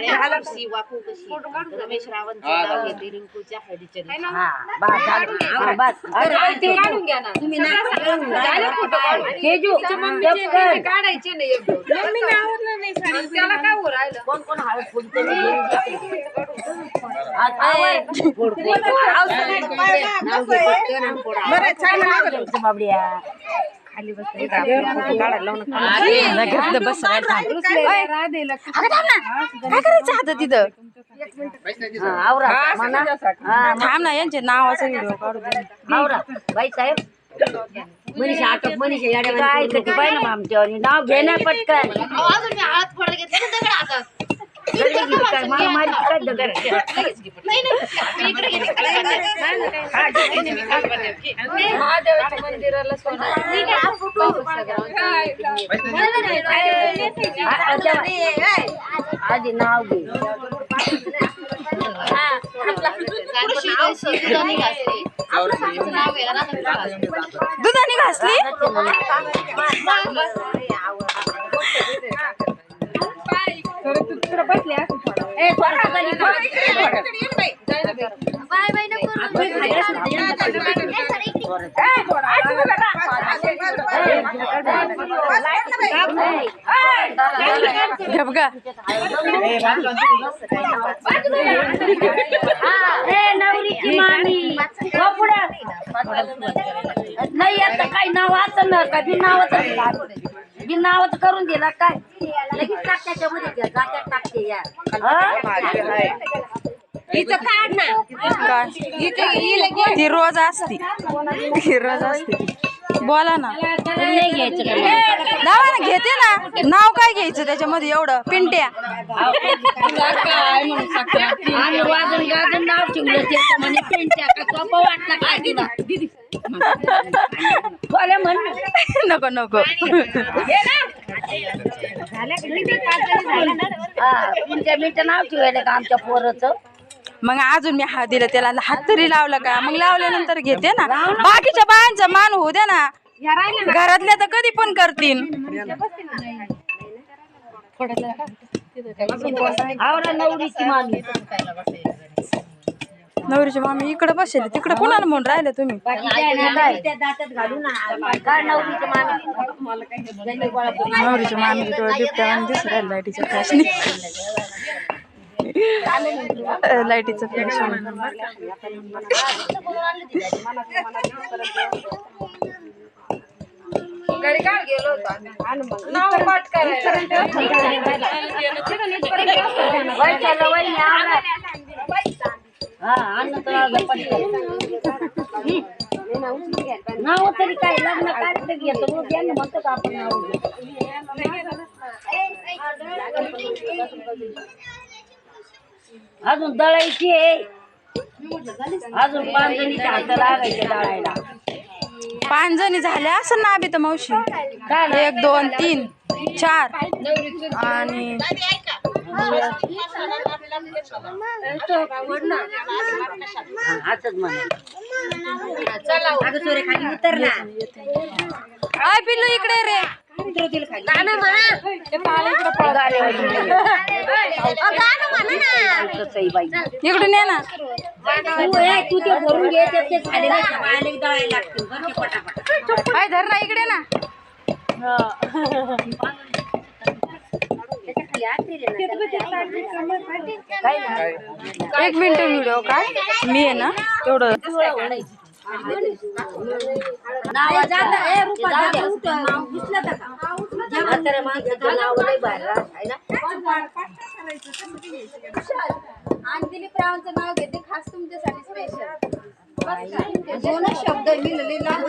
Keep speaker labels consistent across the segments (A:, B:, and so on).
A: काळ्या कशी वाकू कशी रमेश रावणचं नाव घेते रिंकूच्या हळदीच्या दिवशी.
B: हा बस झालं. हा, बस. अरे बाई, ते
A: काढून घ्या. ना
B: तुम्ही ना सगळं
A: झाले फोटो काढून.
B: तेजू
A: मम्मीचे
B: गप कर.
A: म्हणजे काढायचे नाही एक दोन. मग त्याला काय हो राहिलं
B: कोण कोण हळद फुलते? मी घेऊन घेते. आता ये. गोड गोड. नाव घे पटकन आणि फोडा. बाबड्या. खाली बस. रे, फोटो काढायला लावू नका.
C: काय करायचं आता तिथं?
B: हा. हा,
C: थांब ना. यांच्या नावाचा व्हिडिओ काढू दे.
B: आवरा. बाई साहेब. मनीषा अटक मनीषा याड्या काय? कधी पाहिजे ना आमच्यावर नाव घे ना पटकन.
A: अजून मी घेतली महादेवाच्या मंदिराला
B: आधी नाव घे.
A: दुधाने
C: घासली
B: नाही आता काय नाव असं ना का बी नावाचं बी नावाचं करून दिला काय? लगेच टाक त्याच्यामध्ये जात्यात टाकते या.
C: काय ती रोज असती. ती रोज असते. बोला ना.
B: नाही घ्यायचं का मग?
C: लावा ना घेते ना. नाव काय घ्यायचं त्याच्यामध्ये एवढं? पिंट्या.
B: आम्ही वाजून गाजून नाव ठेवलं ते तर म्हणे पेंच्या का सोपं वाटलं काय तिला बोला म्हण.
C: नको नको.
B: तुमच्या मिनिटं नाव ठेवायला का आमच्या पोराचं?
C: मग अजून मी हात दिला त्याला. हात तरी लावला का? मग लावल्यानंतर घेते ना. बाकीच्या बायांचा मान होऊ द्या ना. घरातल्या तर कधी पण करतील.
B: आवरा नवरीची मामी.
C: नवरीची मामी इकडे बसेल तिकडे कोणाला म्हणून राहिले तुम्ही?
B: नवरीची मामी
C: नवरीची मामी डोळे बिबट्या आणि दिसू राहिलं लाईटीच्या फ्लॅशनी लाईटीचं फ्लॅश
A: घरी काय गेलो होतो आम्ही? नाव पाठ करायला.
B: अन्न तर अर्ध पटकन. नाव तरी काय? लग्न काय घेतो. मग यांना म्हणतो का आपण नाव घेऊ. अजून दळायची आहे. अजून पाच जणीच्या हात लागायचे दळायला.
C: पाच जणी झाल्या असं ना बी तर मावशी एक दोन तीन चार आणि
B: असंच म्हणा. अगं सोरे खाली उतर ना.
C: आय पिल्लू इकडे रे.
B: गाणं म्हणा.
C: इकडून ये ना.
B: तू ए, तू ते भरून घे ते ते झाले नाही का? बायाला एक दळायला लागतील. बरं ते पटापट.
C: काय धर ना इकडे ना. एक मिनिट व्हिडिओ काय? मी आहे ना तेवढं
B: नाव ना?
D: आणि दिलीप रावांचं नाव घेते खास तुमच्यासाठी स्पेशल दोनच शब्द लिहिलेले नाव,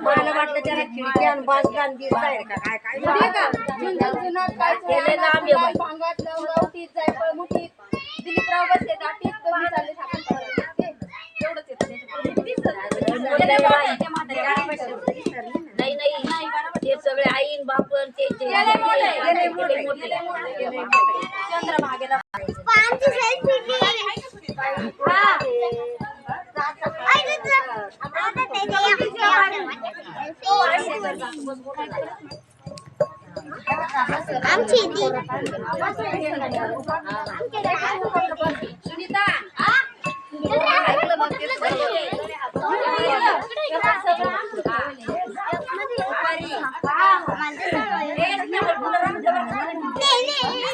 B: मला वाटतं त्याला खिडकी आणि बाजूला आणि दिसताय का? काय काय?
D: ते का झुंजन जुनाट काय
B: केले नाम आहे बाई.
D: भांगात लवंगावटीत जायफळ मुठीत दिलीपराव बसले दाटीत कमी चालले साखर पडले. एवढंच येतं त्याच्यात.
B: लय बाई. नाही. नाही. ते सगळे आईन बापन ते ते- ते लय मोठे.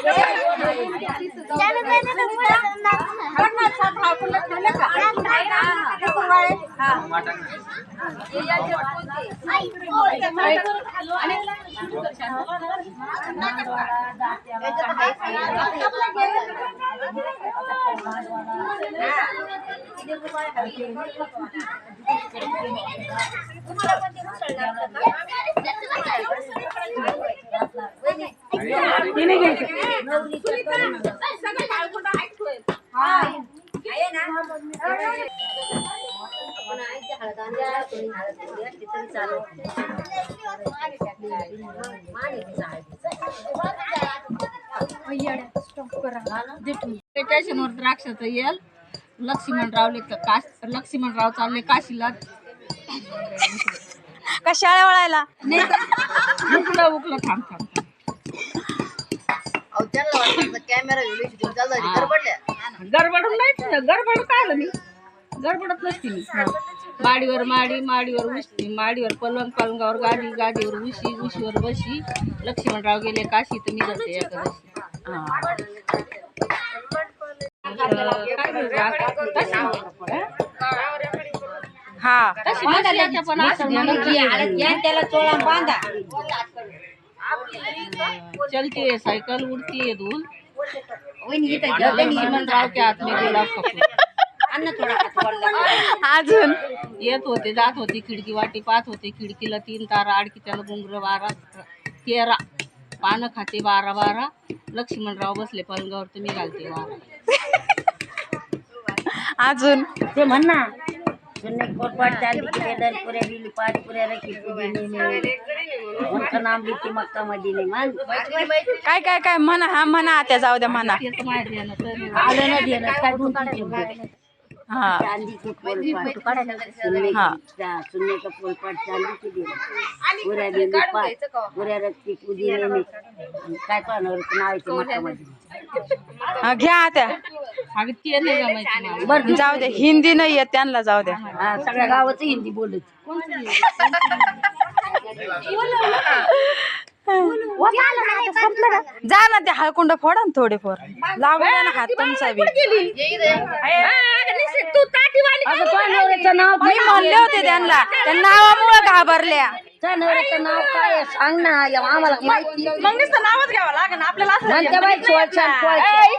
D: चंद्रभागेला
A: सुनीता ऐकलं मग ते
E: स्टेशनवर द्राक्षाचं येल लक्ष्मणराव काश लक्ष्मणराव चालले काशीला
C: का शाळा वळायला
E: उकलं उकलं थांब थांब थांब.
A: कॅमेरा व्हिडिओ चालू गडबडल्या
E: गडबडून नाही गडबड काय आलं मी गडबडत नसते मी माडीवर माडी माडीवर उशी माडीवर पलंग पलंगावर गाडी गाडीवर उशी उशीवर बशी. लक्ष्मणराव गेले काशी तर मी जाते?
C: हा.
B: त्याला चोळा बांधा.
E: चलती है साइकिल उड़ती है के हाथ में गुलाब
B: हात वळला.
C: अजून
E: येत होते जात होते खिडकी वाटी पाहत होते खिडकीला तीन तारा आडकी त्याला गुंगर बारा तेरा पानं खाते बारा बारा। लक्ष्मणराव बसले पलंगावर तुम्ही घालते वारा
C: अजून
B: ते म्हण ना सुन्ने कोरपाट चाली पुरे दर पुरे दिली पाच रखी नाम लिखी मक्का मदीने मान
C: काय काय काय? म्हणा हा म्हणा आत्या जाऊ द्या म्हणा.
B: आलं ना देणं काय दोन तीन शब्द
C: हा.
B: चांदी के पोलपाट सुनने
C: हाँ.
B: की चा- सुनने का पोलपाट चांदी के दिले पुऱ्या दिली पाच पुऱ्या रक्ती पुदिने में आणि काय पाहणार नावाची मक्का मदीने
C: हा, घ्या आत्या
E: अगं ते नाही जमायचं मला.
B: बरं
C: जाऊ द्या हिंदी नाही येत त्यांना जाऊ द्या
B: हा, सगळ्या गावाचं हिंदी बोलत
C: जा ना ते हळकुंड फोडा ना थोडे फोर लागू द्या ना हात तुमचा बी
E: तू ताटीवाली
B: अगं तो नवऱ्याचं नाव
C: मी म्हणले होते त्यांना त्या नावामुळे घाबरल्या
B: त्या नवऱ्याचं नाव काय आहे? सांग ना. या आम्हाला माहिती
C: मग नुसतं नावच घ्यावं लागेल आपल्याला असं
B: म्हणते बाई चोळछान चोळछान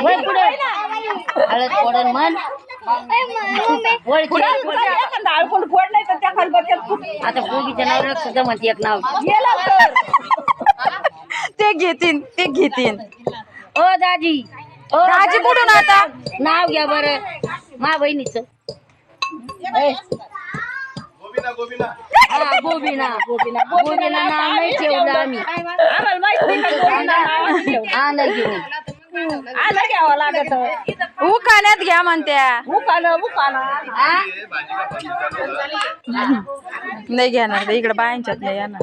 B: वळ पुढे. हळद फोडन म्हण. वळची
C: हळकुंड फोड नाही तर त्या खलबत्त्यात
B: आता नाव सुद्धा म्हणते एक नाव
C: ते घेतीन ते घेतीन.
B: ओ दाजी ओ
C: दाजी कुठून आता?
B: नाव घ्या बरं. मा बहिणीचं. हा गोबीना गोबीना गोबीना नाव नाही ठेवलं आम्ही. हा नाही घेऊन
E: आलं घ्यावं लागत.
C: उकाण्यात घ्या म्हणत्या.
E: उकालं
B: हा?
C: नाही घेणार ते इकडे बायांच्यात नाही येणार.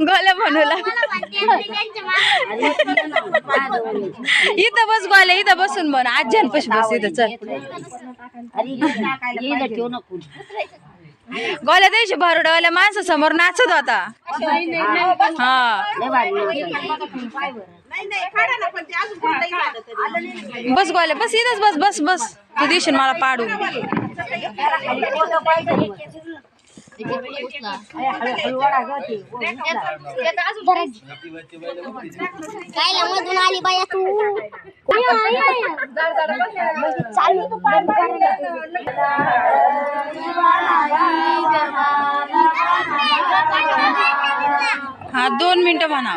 C: गोल्या गोल्या म्हणूला इथं बस गोल्या इथं बसून म्हण. आज्यांपाशी बस इथं चल. गोल्या दिवशी भरडवाल्या माणसा समोर नाचत होता. हा. बस गोल्या बस इथंच बस बस बस. तू दिवशी मला पाडू
F: काय मधून आली बाया तू चालू तू पाय
E: हा दोन मिनिटं म्हणा.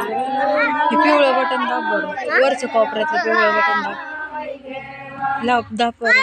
E: हे पिवळं बटन दाब बरं. वरचं कोपऱ्यातलं पिवळं बटन दाब. लाव दाब बरं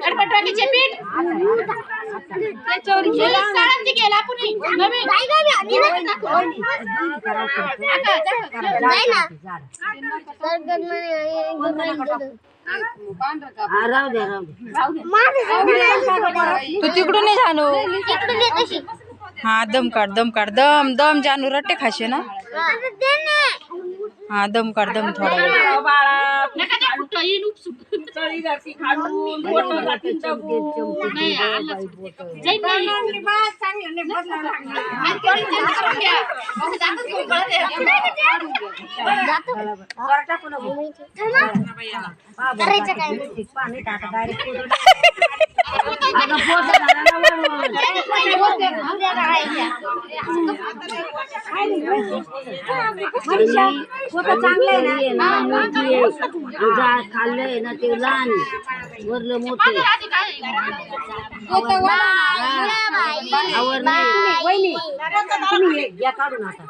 A: कडकटवाकीचे पीठ गेला साळंती गेला पुढे नवीन
E: तू तिकडून नाही जानू हा दम काढ दम काढ. दम दम जानू रट्टे खाशे ना? हा दम काढ दम थोडा वेळ.
A: नका घ्या. असं जातच नाही, कळत आहे.
F: काय
B: खाल्लंय ना ते लहान. वरलं मोठे
A: आधी काय?
B: या काढून आता.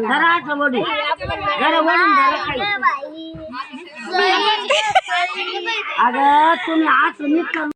B: घराचं वडू जरा वडून काही अगं तुम्ही आज करून